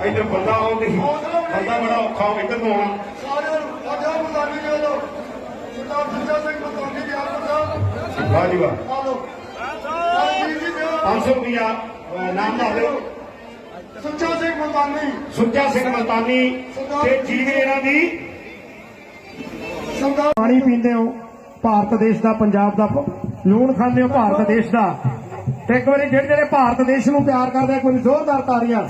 ਇੱਧਰ ਬੰਦਾ ਆਉਂਦੀ ਬੰਦਾ ਬੜਾ ਔਖਾ ਹੋ ਇੱਧਰ ਨੂੰ ਆਉਣਾ। ਸਿੰਘ ਵਾਹ ਜੀ ਵਾਹ। 500 ਰੁਪਿਆ ਨਾਮ ਦੱਸ ਦਿਓ। ਸੁੱਚਾ ਸਿੰਘ ਮਤਾਨੀ ਸੁੱਚਾ ਸਿੰਘ ਮਲਤਾਨੀ ਤੇ ਜੀਵਨ ਇਹਨਾਂ ਦੀ। ਪਾਣੀ ਪੀਂਦੇ ਹੋ, ਭਾਰਤ ਦੇਸ਼ ਦਾ, ਪੰਜਾਬ ਦਾ, ਲੂਣ ਖਾਂਦੇ ਹੋ, ਭਾਰਤ ਦੇਸ਼ ਦਾ। ਤੇ ਇੱਕ ਵਾਰੀ ਜਿਹੜੇ ਜਿਹੜੇ ਭਾਰਤ ਦੇਸ਼ ਨੂੰ ਪਿਆਰ ਕਰਦੇ ਕੋਈ ਜ਼ੋਰਦਾਰ ਤਾੜੀਆਂ।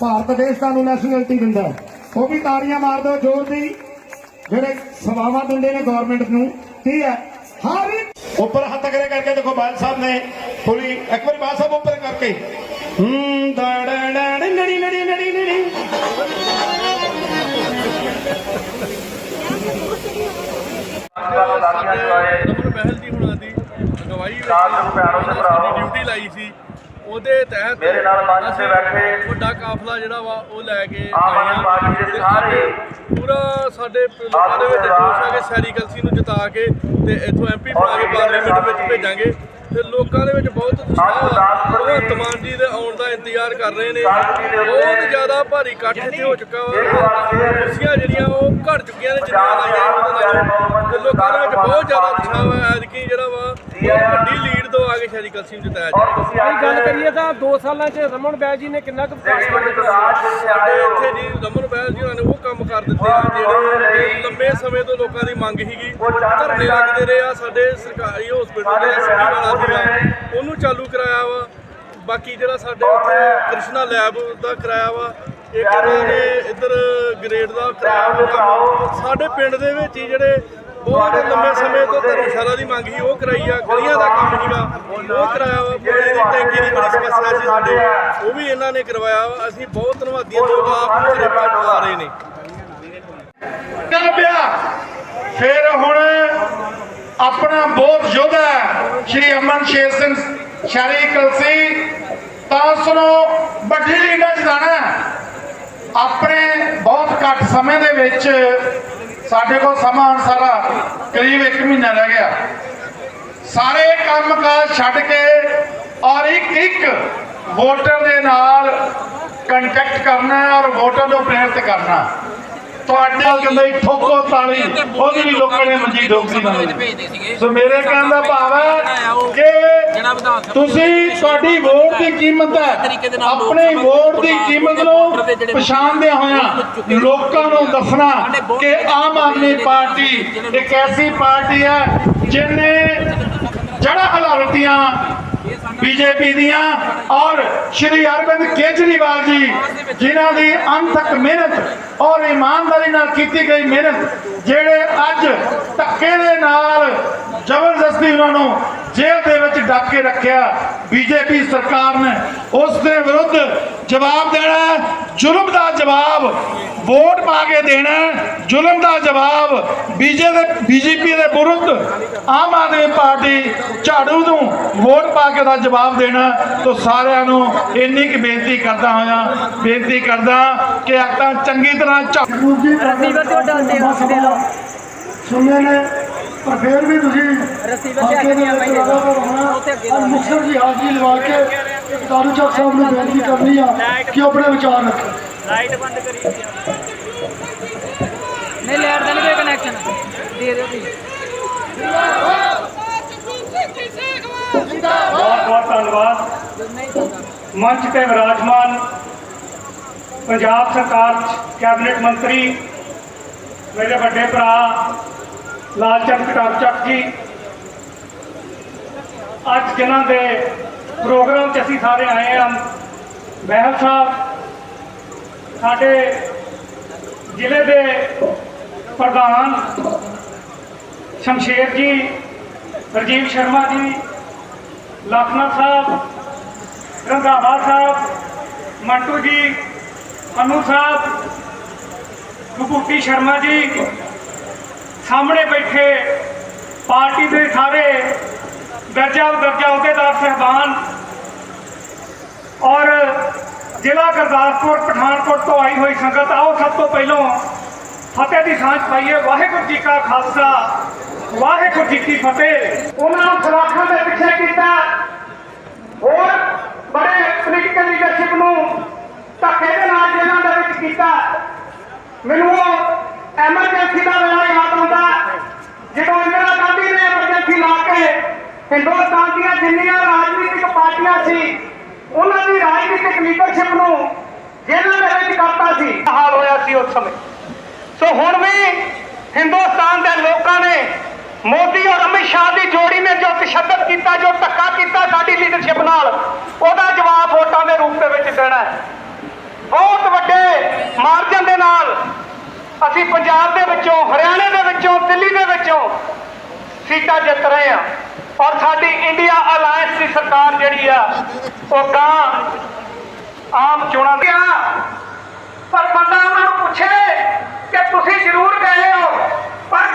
ਭਾਰਤ ਦੇਸ਼ ਤੁਹਾਨੂੰ ਨੈਸ਼ਨੈਲਿਟੀ ਦਿੰਦਾ। ਉਹ ਵੀ ਤਾੜੀਆਂ ਮਾਰ ਦਿਓ ਜ਼ੋਰ ਦੀ। ਜਿਹੜੇ ਸਵਾਵਾ ਦਿੰਦੇ ਨੇ ਗਵਰਨਮੈਂਟ ਨੂੰ ਕੀ ਹੈ? ਹਰ ਉੱਪਰ ਹੱਥ ਕਰੇ ਕਰਕੇ ਦੇਖੋ ਬਾਲ ਸਾਹਿਬ ਨੇ ਪੂਰੀ ਇੱਕ ਵਾਰੀ ਬਾਲ ਸਾਹਿਬ ਉੱਪਰ ਕਰਕੇ। ਹੂੰ ਡੜ ਡੜ ਨੜੀ ਨੜੀ ਨੜੀ ਨੜੀ ਰਮਨ ਬਹਿਲ ਜੀ ਹੁਣਾਂ ਦੀ ਅਗਵਾਈ ਵਿੱਚ ਡਿਊਟੀ ਲਾਈ ਸੀ। ਉਹਦੇ ਤਹਿਤ ਮੇਰੇ ਨਾਲ ਮੰਚ ਤੇ ਬੈਠੇ ਵੱਡਾ ਕਾਫਲਾ ਜਿਹੜਾ ਵਾ ਉਹ ਲੈ ਕੇ ਆਮ ਆਦਮੀ ਆਏ ਹਾਂ। ਪਾਰਟੀ ਦੇ ਸਾਰੇ ਪੂਰਾ ਸਾਡੇ ਲੋਕਾਂ ਦੇ ਵਿੱਚ ਜੋਸ਼ ਆ ਕੇ ਸੈਰੀ ਨੂੰ ਜਿਤਾ ਕੇ ਤੇ ਇੱਥੋਂ ਐਮਪੀ ਬਣਾ ਕੇ ਪਾਰਲੀਮੈਂਟ ਵਿੱਚ ਭੇਜਾਂਗੇ। ਤੇ ਲੋਕਾਂ ਦੇ ਵਿੱਚ ਬਹੁਤ ਉਤਸ਼ਾਹ ਭਗਵੰਤ ਮਾਨ ਜੀ ਦੇ ਆਉਣ ਦਾ ਇੰਤਜ਼ਾਰ ਕਰ ਰਹੇ ਨੇ। ਬਹੁਤ ਜ਼ਿਆਦਾ ਭਾਰੀ ਇਕੱਠ ਇੱਥੇ ਹੋ ਚੁੱਕਾ ਵਾ। ਕੁਰਸੀਆਂ ਜਿਹੜੀਆਂ ਉਹ ਘੜ ਚੁੱਕੀਆਂ ਨੇ ਜਿੰਨੀਆਂ ਲਾਈਆਂ ਉਹਦੇ ਨਾਲ ਤੇ ਲੋਕਾਂ ਦੇ ਵਿੱਚ ਬਹੁਤ ਜ਼ਿਆਦਾ ਉਤਸ਼ਾਹ ਵਾ। ਐਤਕੀ ਜਿਹੜਾ ਵਾ ਵੱਡੀ ਤੋਂ ਆ ਕੇ ਸ਼ੈਰੀ ਕਲਸੀ ਨੂੰ ਜਿਤਾਇਆ ਜਾਏਗਾ ਇਹ ਗੱਲ ਕਰੀਏ ਤਾਂ 2 ਸਾਲਾਂ 'ਚ ਰਮਨ ਬੈਜ ਜੀ ਨੇ ਕਿੰਨਾ ਕੁ ਵਿਕਾਸ ਕਰ ਦਿੱਤਾ ਸਾਡੇ ਇੱਥੇ ਜੀ ਰਮਨ ਬੈਲ ਜੀ ਹੋਰਾਂ ਨੇ ਉਹ ਕੰਮ ਕਰ ਦਿੱਤੇ ਆ ਜਿਹੜੇ ਲੰਮੇ ਸਮੇਂ ਤੋਂ ਲੋਕਾਂ ਦੀ ਮੰਗ ਸੀਗੀ। ਧਰਨੇ ਲੱਗਦੇ ਰਹੇ ਆ ਸਾਡੇ ਸਰਕਾਰੀ ਹਸਪੀਟਲ ਜਿਹੜਾ ਸਿਟੀ ਵਾਲਾ ਸੀਗਾ। ਉਹਨੂੰ ਚਾਲੂ ਕਰਾਇਆ ਵਾ। ਬਾਕੀ ਜਿਹੜਾ ਸਾਡੇ ਉੱਥੇ ਕ੍ਰਿਸ਼ਨਾ ਲੈਬ ਦਾ ਕਰਾਇਆ ਵਾ ਇੱਕ ਇਹਨਾਂ ਨੇ ਇੱਧਰ ਗ੍ਰੇਡ ਦਾ ਕਰਾਇਆ ਵਾ ਕੰਮ। ਸਾਡੇ ਪਿੰਡ ਦੇ ਵਿੱਚ ਹੀ ਜਿਹੜੇ ਬਹੁਤ ਲੰਮੇ ਸਮੇਂ ਤੋਂ ਧਰਮਸ਼ਾਲਾ ਦੀ ਮੰਗ ਸੀ, ਉਹ ਕਰਾਈ ਆ, ਗਲੀਆਂ ਦਾ ਕੰਮ ਸੀਗਾ। ਉਹ ਕਰਾਇਆ ਵਾ ਪਾਣੀ ਦੀ ਟੈਂਕੀ ਦੀ ਬੜੀ ਸਮੱਸਿਆ ਸੀ ਸਾਡੇ। ਉਹ ਵੀ ਇਹਨਾਂ ਨੇ ਕਰਵਾਇਆ ਵਾ। ਅਸੀਂ ਬਹੁਤ ਧੰਨਵਾਦੀ ਹਾਂ, ਲੋਕ ਆਪ ਨੂੰ ਘਰੇ ਆ ਰਹੇ ਨੇ। ਪਿਆ। ਫਿਰ ਹੁਣ ਆਪਣਾ ਬਹੁਤ ਯੋਧਾ ਸ਼੍ਰੀ ਅਮਨ ਸ਼ੇਰ ਸਿੰਘ ਸ਼ਾਰੀ ਕਲਸੀ। ਤਾਂ ਸੁਣੋ, ਵੱਡੀ ਲੀਡਾਂ ਚ ਜਾਣਾ ਆਪਣੇ ਬਹੁਤ ਘੱਟ ਸਮੇਂ ਦੇ ਵਿੱਚ ਸਾਡੇ ਕੋਲ ਸਮਾਂ ਹੁਣ ਸਾਰਾ ਕਰੀਬ 1 ਮਹੀਨਾ ਰਹਿ ਗਿਆ। ਸਾਰੇ ਕੰਮਕਾਜ ਛੱਡ ਕੇ ਔਰ ਇੱਕ ਇੱਕ ਵੋਟਰ ਦੇ ਨਾਲ ਕੰਟੈਕਟ ਕਰਨਾ ਔਰ ਵੋਟਰ ਨੂੰ ਪ੍ਰੇਰਿਤ ਕਰਨਾ। ਤੁਹਾਡੇ ਨਾਲ ਕਹਿੰਦੇ ਠੋਕੋ ਤਾਲੀ। ਉਹਦੀ ਵੀ ਲੋਕਾਂ ਨੇ ਮੰਜੀ ਠੋਕਦੀ ਨਹੀਂ ਸੋ ਮੇਰੇ ਕਹਿਣ ਦਾ ਭਾਵ ਹੈ ਕਿ ਤੁਸੀਂ ਤੁਹਾਡੀ ਵੋਟ ਦੀ ਕੀਮਤ ਹੈ ਆਪਣੇ ਵੋਟ ਦੀ ਕੀਮਤ ਨੂੰ ਪਛਾਣਦੇ ਹੋਇਆਂ ਲੋਕਾਂ ਨੂੰ ਦੱਸਣਾ ਕਿ ਆਮ ਆਦਮੀ ਪਾਰਟੀ ਇੱਕ ਐਸੀ ਪਾਰਟੀ ਹੈ ਜਿਹਨੇ ਜੜਾ ਹਲਾਲਤੀਆਂ ਬੀਜੇਪੀ ਦੀਆਂ ਔਰ ਸ਼੍ਰੀ ਅਰਵਿੰਦ ਕੇਜਰੀਵਾਲ ਜੀ, ਜਿਨ੍ਹਾਂ ਦੀ ਅੰਤਕ ਮਿਹਨਤ ਔਰ ਇਮਾਨਦਾਰੀ ਨਾਲ ਕੀਤੀ ਗਈ ਮਿਹਨਤ, ਜਿਹੜੇ ਅੱਜ ਧੱਕੇ ਦੇ ਨਾਲ ਜ਼ਬਰਦਸਤੀ ਉਹਨਾਂ ਨੂੰ ਜੇਲ੍ਹ ਦੇ ਵਿੱਚ ਡੱਕ ਕੇ ਰੱਖਿਆ ਬੀਜੇਪੀ ਸਰਕਾਰ ਨੇ ਉਸ ਦੇ ਵਿਰੁੱਧ ਜਵਾਬ ਦੇਣਾ ਹੈ। ਜ਼ੁਲਮ ਦਾ ਜਵਾਬ ਵੋਟ ਪਾ ਕੇ ਦੇਣਾ। ਜ਼ੁਲਮ ਦਾ ਜਵਾਬ ਬੀਜੇ ਦੇ ਬੀਜੇਪੀ ਦੇ ਵਿਰੁੱਧ ਆਮ ਆਦਮੀ ਪਾਰਟੀ ਝਾੜੂ ਨੂੰ ਵੋਟ ਪਾ ਕੇ ਦਾ ਜਵਾਬ ਦੇਣਾ ਤੋਂ ਸਾਰਿਆਂ ਨੂੰ ਇੰਨੀ ਕੁ ਬੇਨਤੀ ਕਰਦਾ ਹੋਇਆ ਬੇਨਤੀ ਕਰਦਾ ਕਿ ਆਪਾਂ ਚੰਗੀ ਤਰ੍ਹਾਂ ਝਾੜੂ ਦੇ ਲਓ ਸੁਣਿਆ ਨੇ ਪਰ ਫਿਰ ਵੀ ਤੁਸੀਂ ਦੇ ਔਰ ਹਾਜ਼ਰੀ ਲਵਾ ਕੇ ਦਾਰੂ ਚੱਕ ਸਾਹਿਬ ਨੂੰ ਬੇਨਤੀ ਕਰਨੀ ਆ ਕਿ ਉਹ ਆਪਣੇ ਵਿਚਾਰ ਰੱਖਣ। ਲਾਈਟ ਬੰਦ ਕਰੀ ਨਹੀਂ ਲੈਟ ਦਾ ਨਹੀਂ ਕੋਈ ਕਨੈਕਸ਼ਨ ਦੇ ਦਿਓ ਤੁਸੀਂ ਬਹੁਤ ਬਹੁਤ ਧੰਨਵਾਦ। ਮੰਚ ਤੇ ਵਿਰਾਜਮਾਨ ਪੰਜਾਬ ਸਰਕਾਰ 'ਚ ਕੈਬਨਿਟ ਮੰਤਰੀ ਮੇਰੇ ਵੱਡੇ ਭਰਾ ਲਾਲਚੰਦ ਕਟਾਰ ਚੱਕ ਜੀ ਅੱਜ ਜਿਨ੍ਹਾਂ ਦੇ ਪ੍ਰੋਗਰਾਮ 'ਚ ਅਸੀਂ ਸਾਰੇ ਆਏ ਹਾਂ, ਮਹਿਲ ਸਾਹਿਬ, ਸਾਡੇ ਜ਼ਿਲ੍ਹੇ ਦੇ ਪ੍ਰਧਾਨ ਸ਼ਮਸ਼ੇਰ ਜੀ, ਰਜੀਵ ਸ਼ਰਮਾ ਜੀ ਲਖਨਊ ਸਾਹਿਬ, ਰੰਧਾਵਾ ਸਾਹਿਬ, ਮੰਟੂ ਜੀ ਅਨੂ ਸਾਹਿਬ ਗੁਪੂਟੀ ਸ਼ਰਮਾ ਜੀ ਸਾਹਮਣੇ ਬੈਠੇ ਪਾਰਟੀ ਦੇ ਸਾਰੇ ਦਰਜਾ ਦਰਜਾ ਅਹੁਦੇਦਾਰ ਸਹਿਬਾਨ ਔਰ ਜ਼ਿਲ੍ਹਾ ਗੁਰਦਾਸਪੁਰ, ਪਠਾਨਕੋਟ ਤੋਂ ਆਈ ਹੋਈ ਸੰਗਤ, ਆਓ ਸਭ ਤੋਂ ਪਹਿਲਾਂ ਫਤਿਹ ਦੀ ਸਾਂਝ ਪਾਈਏ। ਵਾਹਿਗੁਰੂ ਜੀ ਕਾ ਖਾਲਸਾ, ਵਾਹਿਗੁਰੂ ਜੀ ਕੀ ਫਤਿਹ। ਉਹਨਾਂ ਨੂੰ ਸਲਾਖਾਂ ਦੇ ਪਿੱਛੇ ਕੀਤਾ। ਹੋਰ ਬੜੇ ਪੋਲੀਟੀਕਲ ਲੀਡਰਸ਼ਿਪ ਨੂੰ ਧੱਕੇ ਦੇ ਨਾਲ ਜੇਲ੍ਹਾਂ ਦੇ ਵਿੱਚ ਕੀਤਾ। ਮੈਨੂੰ ਹਿੰਦੁਸਤਾਨ ਦੀਆਂ ਜਿੰਨੀਆਂ ਰਾਜਨੀਤਿਕ ਪਾਰਟੀਆਂ ਸੀ, ਉਹਨਾਂ ਦੀ ਰਾਜਨੀਤਿਕ ਲੀਡਰਸ਼ਿਪ ਨੂੰ ਜੇਲ੍ਹਾਂ ਦੇ ਵਿੱਚ ਕਰਤਾ ਸੀ। ਹਾਲ ਹੋਇਆ ਸੀ ਉਸ ਸਮੇਂ? ਸੋ ਹੁਣ ਵੀ ਹਿੰਦੁਸਤਾਨ ਦੇ ਲੋਕਾਂ ਨੇ ਮੋਦੀ ਔਰ ਅਮਿਤ ਸ਼ਾਹ ਦੀ ਜੋੜੀ ਨੇ ਜੋ ਤਸ਼ੱਦਦ ਕੀਤਾ, ਜੋ ਧੱਕਾ ਕੀਤਾ ਸਾਡੀ ਲੀਡਰਸ਼ਿਪ ਨਾਲ, ਉਹਦਾ ਜਵਾਬ ਵੋਟਾਂ ਦੇ ਰੂਪ ਦੇ ਵਿੱਚ ਦੇਣਾ ਹੈ। ਬਹੁਤ ਵੱਡੇ ਮਾਰਜਨ ਦੇ ਨਾਲ ਅਸੀਂ ਪੰਜਾਬ ਦੇ ਵਿੱਚੋਂ, ਹਰਿਆਣੇ ਦੇ ਵਿੱਚੋਂ, ਦਿੱਲੀ ਦੇ ਵਿੱਚੋਂ ਸੀਟਾਂ ਜਿੱਤ ਰਹੇ ਹਾਂ। ਔਰ ਸਾਡੀ ਇੰਡੀਆ ਅਲਾਈਅੰਸ ਦੀ ਸਰਕਾਰ ਜਿਹੜੀ ਆ, ਉਹ ਕਾਂ ਆਮ ਚੋਣਾਂ ਦੀ ਪਰ ਬੰਦਾ ਉਹਨਾਂ ਨੂੰ ਪੁੱਛੇ ਕਿ ਤੁਸੀਂ ਜ਼ਰੂਰ ਗਏ ਹੋ, ਪਰ